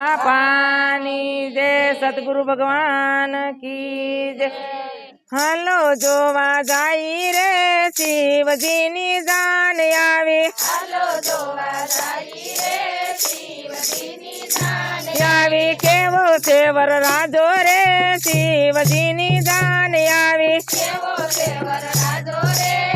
पानी जय सतगुरु भगवान की जय। हलो जो जाई रे शिव जी नी जान आवे। हलो जो जाई रे शिव जी नी जान आवे केवो सेवर राजो रे शिव जी नी जान आवे। केवो सेवर राजो रे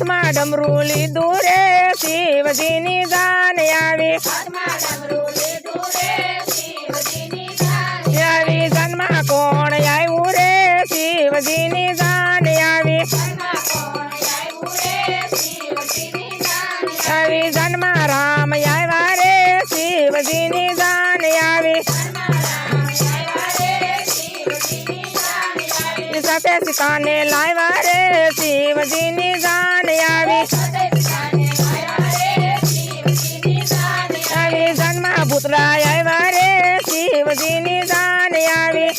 હાથમાં ડમરું લીધું રે શિવજીની દાન આવી. આવી જન્મા કોણ આવ્યું રે? શિવજીની જાન આવી. આવી જન્મા રામ આવ્યા રે, શિવજીની જાન આવી. સાથે સીતાને લાવ્યા રે, શિવજીની જન્મા પુતળા આવ્યા રે શિવજીની જાન આવી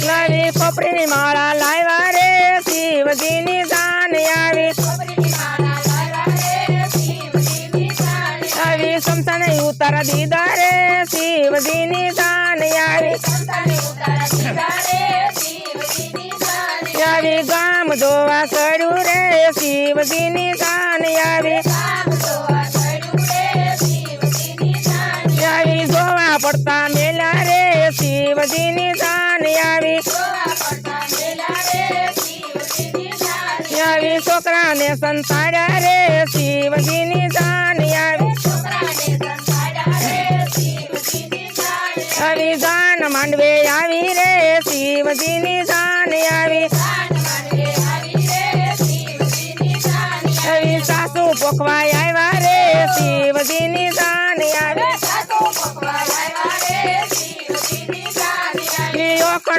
લાવી ખોપરીની માળા લાવ્યા રે શિવજીની જાન આવી આવી સમસન ઉતાર દીધા રે શિવજીની જાન આવી આવી ગામ જોવા ચડ્યું રે શિવજીની જાન આવી આવી શિવજીની જાન આવી. આવી છોકરાને સંતાડ્યા રે, શિવજીની જાન આવી. જાન માંડવે આવી રે, શિવજીની જાન આવી આવી. ઈ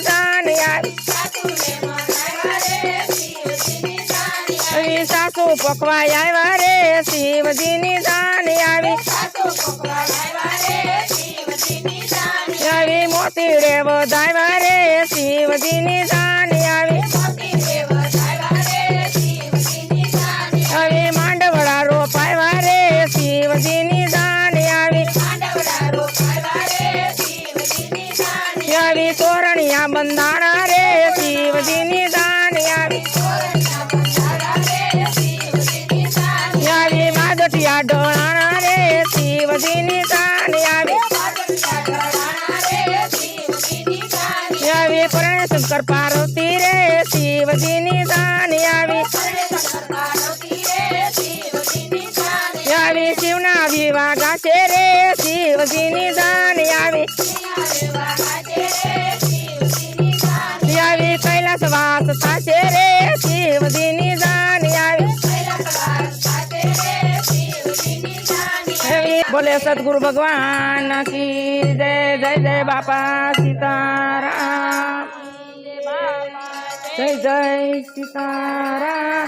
આવી સાસુ પકવા આવ્યા રે શિવજીની જાન આવી આવી મોતી રે વધાવ્યા રે શિવજીની જાન આવી આવી માંડવડા રોપાવ્યા રે શિવજીની જાન આવી આવી તોરણિયા બંધાણા ડોળાણા રે શિવજીની જાન આવી આવી પરણે શંકર પાર્વતી રે શિવજીની જાન આવી આવી શિવના વિવાહ ગાશે રે શિવજીની દાન આવી આવી કૈલાસ વાસ થશે રે બોલે સદગુરુ ભગવાન કી જય જય જય બાપા સીતારામ. જય જય સીતારામ.